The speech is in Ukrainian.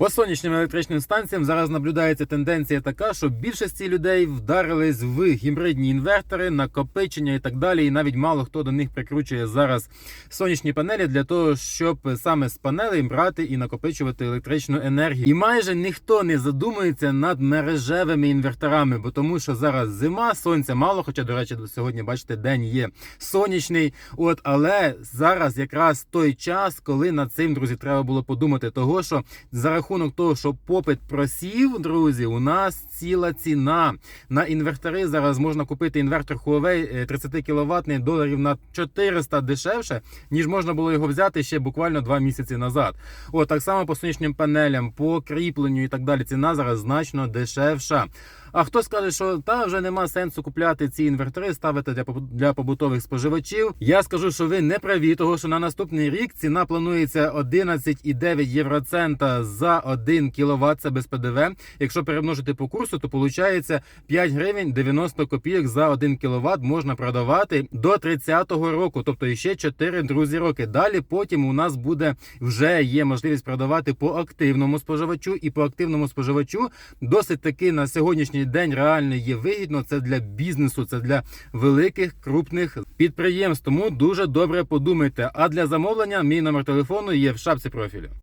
По сонячним електричним станціям зараз наблюдається тенденція така, що більшості людей вдарились в гібридні інвертори, накопичення і так далі. І навіть мало хто до них прикручує зараз сонячні панелі для того, щоб саме з панелей брати і накопичувати електричну енергію. І майже ніхто не задумується над мережевими інверторами, бо тому що зараз зима, сонця мало. Хоча, до речі, сьогодні бачите, день є сонячний. От але зараз якраз той час, коли над цим друзі треба було подумати, того що за того, що попит просів, друзі, у нас ціла ціна на інвертори. Зараз можна купити інвертор Huawei 30 кВт доларів на 400 дешевше, ніж можна було його взяти ще буквально два місяці назад. О, так само по сонячним панелям, по кріпленню і так далі. Ціна зараз значно дешевша. А хто скаже, що та вже нема сенсу купляти ці інвертори, ставити для для побутових споживачів? Я скажу, що ви не праві, того що на наступний рік ціна планується 11,9 євроцента за 1 кВт, це без ПДВ. Якщо перемножити по курсу, то виходить 5 гривень 90 копійок за 1 кВт можна продавати до 30-го року, тобто ще 4 друзі роки. Далі потім у нас буде вже є можливість продавати по активному споживачу, і по активному споживачу досить таки на сьогоднішній день реально є вигідно. Це для бізнесу, це для великих крупних підприємств. Тому дуже добре подумайте. А для замовлення мій номер телефону є в шапці профілю.